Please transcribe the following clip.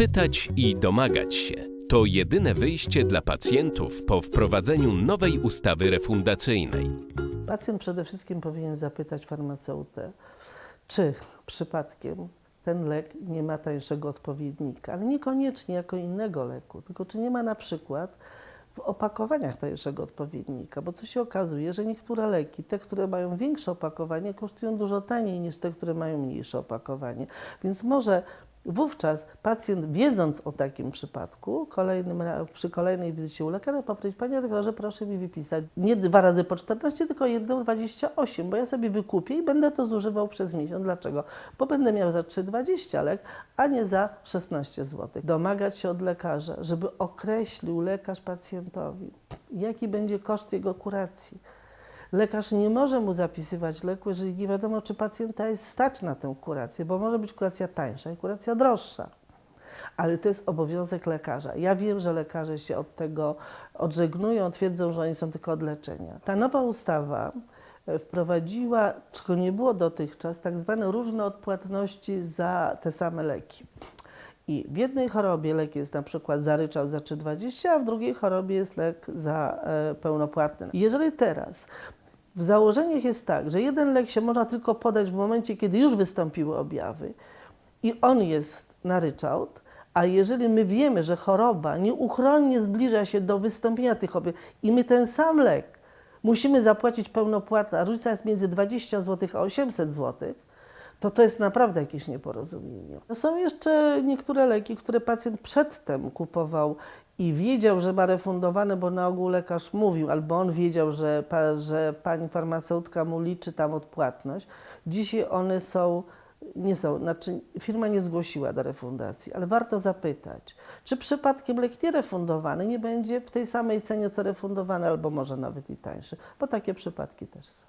Pytać i domagać się to jedyne wyjście dla pacjentów po wprowadzeniu nowej ustawy refundacyjnej. Pacjent przede wszystkim powinien zapytać farmaceutę, czy przypadkiem ten lek nie ma tańszego odpowiednika, ale niekoniecznie jako innego leku, tylko czy nie ma na przykład w opakowaniach tańszego odpowiednika, bo co się okazuje, że niektóre leki, te, które mają większe opakowanie, kosztują dużo taniej niż te, które mają mniejsze opakowanie. Więc może wówczas pacjent, wiedząc o takim przypadku, kolejnym, przy kolejnej wizycie u lekarza powiedzieć, panie doktorze, proszę mi wypisać nie dwa razy po 14, tylko jedną 28, bo ja sobie wykupię i będę to zużywał przez miesiąc. Dlaczego? Bo będę miał za 3,20 lek, a nie za 16 zł. Domagać się od lekarza, żeby określił lekarz pacjentowi, jaki będzie koszt jego kuracji. Lekarz nie może mu zapisywać leku, jeżeli nie wiadomo, czy pacjenta jest stać na tę kurację, bo może być kuracja tańsza i kuracja droższa. Ale to jest obowiązek lekarza. Ja wiem, że lekarze się od tego odżegnują, twierdzą, że oni są tylko od leczenia. Ta nowa ustawa e, wprowadziła, czego nie było dotychczas, tak zwane różne odpłatności za te same leki. I w jednej chorobie lek jest na przykład zaryczał za 3,20, a w drugiej chorobie jest lek za e, pełnopłatny. Jeżeli teraz w założeniach jest tak, że jeden lek się można tylko podać w momencie, kiedy już wystąpiły objawy i on jest na ryczałt, a jeżeli my wiemy, że choroba nieuchronnie zbliża się do wystąpienia tych objawów i my ten sam lek musimy zapłacić pełnopłatnie, a różnica jest między 20 zł a 800 zł, to to jest naprawdę jakieś nieporozumienie. To są jeszcze niektóre leki, które pacjent przedtem kupował i wiedział, że ma refundowane, bo na ogół lekarz mówił, albo on wiedział, że, że pani farmaceutka mu liczy tam odpłatność. Dzisiaj one są, nie są, znaczy firma nie zgłosiła do refundacji, ale warto zapytać, czy przypadkiem lek nierefundowany nie będzie w tej samej cenie co refundowany, albo może nawet i tańszy, bo takie przypadki też są.